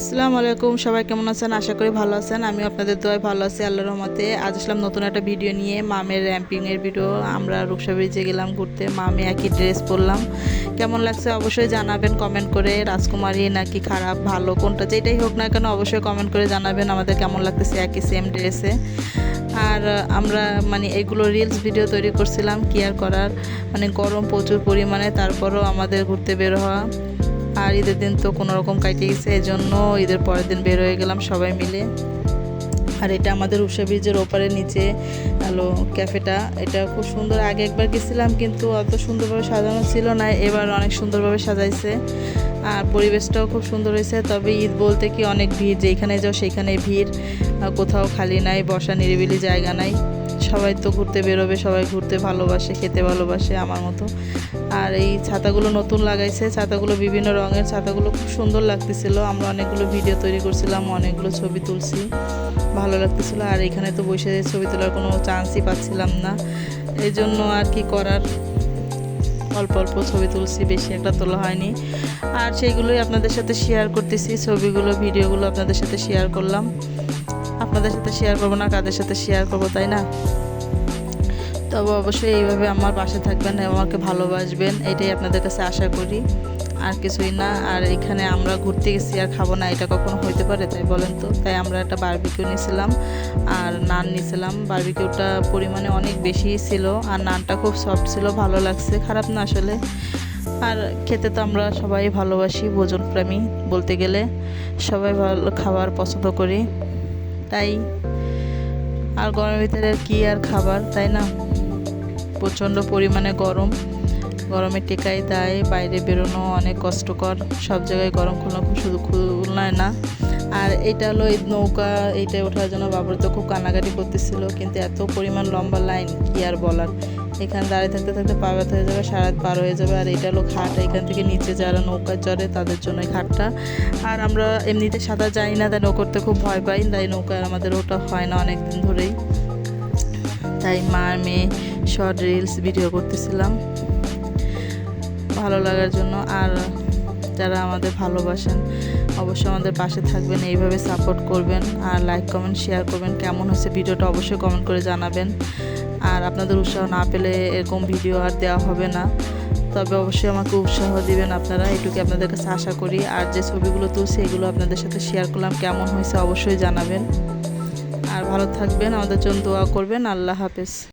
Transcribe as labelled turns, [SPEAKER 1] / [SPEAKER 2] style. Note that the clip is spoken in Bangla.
[SPEAKER 1] আসসালামু আলাইকুম, সবাই কেমন আছেন? আশা করি ভালো আছেন। আমি আপনাদের দোয়ায় ভালো আছি, আল্লাহর রহমতে। আজ আসলাম নতুন একটা ভিডিও নিয়ে, মামের র্যাম্পিংয়ের ভিডিও আমরা রূপসা ব্রিজে গেলাম ঘুরতে, মামে একই ড্রেস পরলাম। কেমন লাগছে অবশ্যই জানাবেন কমেন্ট করে, রাজকুমারী নাকি খারাপ, ভালো, কোনটা, যেটাই হোক না কেন অবশ্যই কমেন্ট করে জানাবেন, আমাদের কেমন লাগতেছে একই সেম ড্রেসে আর আমরা মানে এগুলো রিলস ভিডিও তৈরি করছিলাম, কি আর করার? মানে গরম প্রচুর পরিমাণে, তারপরও আমাদের ঘুরতে বের হওয়া। আর ঈদের দিন তো কোনো রকম কাটিয়ে গেছে, এই জন্য ঈদের পরের দিন বের হয়ে গেলাম সবাই মিলে। আর এটা আমাদের উষা ব্রিজের ওপারে নিচে, হলো ক্যাফেটা। এটা খুব সুন্দর, আগে একবার গেছিলাম কিন্তু অত সুন্দরভাবে সাজানো ছিল না, এবার অনেক সুন্দরভাবে সাজাইছে। আর পরিবেশটাও খুব সুন্দর হয়েছে, তবে ঈদ বলতে কি অনেক ভিড় যেখানে যাও সেখানে ভিড় কোথাও খালি নাই, বসা নিরিবিলি জায়গা নাই। সবাই তো ঘুরতে বেরোবে, সবাই ঘুরতে ভালোবাসে, খেতে ভালোবাসে আমার মতো। আর এই ছাতাগুলো নতুন লাগাইছে, ছাতাগুলো বিভিন্ন রঙের, ছাতাগুলো খুব সুন্দর লাগতেছিল। আমরা অনেকগুলো ভিডিও তৈরি করছিলাম, অনেকগুলো ছবি তুলছি, ভালো লাগতেছিল। আর এখানে তো বসে ছবি তোলার কোনো চান্সই পাচ্ছিলাম না। এই জন্য আর কি করার? অল্প অল্প ছবি তুলছি, বেশি একটা তোলা হয়নি। আর সেইগুলোই আপনাদের সাথে শেয়ার করতেছি, ছবিগুলো ভিডিওগুলো আপনাদের সাথে শেয়ার করলাম। আপনাদের সাথে শেয়ার করব না, কাদের সাথে শেয়ার করব, তাই না? তবে অবশ্যই এইভাবে আমার পাশে থাকবেন আমাকে ভালোবাসবেন, এটাই আপনাদের কাছে আশা করি। আর কিছুই না, আর এখানে আমরা ঘুরতে গেছি আর খাব না, এটা কখনো হইতে পারে, তাই বলেন তো। তাই আমরা একটা বারবিকিউ নিয়েছিলাম আর নান নিয়েছিলাম বারবিকিউটা পরিমাণে অনেক বেশি ছিল, আর নানটা খুব সফট ছিল, ভালো লাগছে, খারাপ না আসলে। আর খেতে তো আমরা সবাই ভালোবাসি ভোজন প্রেমী বলতে গেলে। সবাই ভালো খাবার পছন্দ করি। তাই আর গরমের ভিতরে কি আর খাবার, তাই না? প্রচণ্ড পরিমাণে গরম। গরমে টেকাই দেয় বাইরে বেরোনো অনেক কষ্টকর। সব জায়গায় গরম খুলনা শুধু খুলনায় না। আর এটা হলো এই নৌকা এইটায় ওঠার জন্য বাবুর তো খুব কান্নাকাটি করতেছিল, কিন্তু এত পরিমাণ লম্বা লাইন কি আর বলার? এখানে দাঁড়িয়ে থাকতে থাকতে পা ব্যথা হয়ে যাবে, সারা রাত পার হয়ে যাবে। আর এটা হলো খাট এখান থেকে নিচে যারা নৌকা চড়ে তাদের জন্য খাটটা। আর আমরা এমনিতে সাঁতার জানি না, তাই নৌকোতে খুব ভয় পাই, তাই নৌকায় আমাদের ওটা হয় না অনেক দিন ধরেই। তাই মা মেয়ে শর্ট রিলস ভিডিও করতেছিলাম। ভালো লাগার জন্য। আর যারা আমাদের ভালোবাসেন, অবশ্যই আমাদের পাশে থাকবেন, এইভাবে সাপোর্ট করবেন। আর লাইক কমেন্ট শেয়ার করবেন। কেমন হয়েছে ভিডিওটা অবশ্যই কমেন্ট করে জানাবেন। আর আপনাদের উৎসাহ না পেলে এরকম ভিডিও আর দেওয়া হবে না। তবে অবশ্যই আমাকে উৎসাহ দিবেন আপনারা, এটুকু আপনাদের কাছে আশা করি। আর যে ছবিগুলো তুলছি, এগুলো আপনাদের সাথে শেয়ার করলাম, কেমন হয়েছে অবশ্যই জানাবেন। আর ভালো থাকবেন, আমাদের জন্য দোয়া করবেন। আল্লাহ হাফেজ।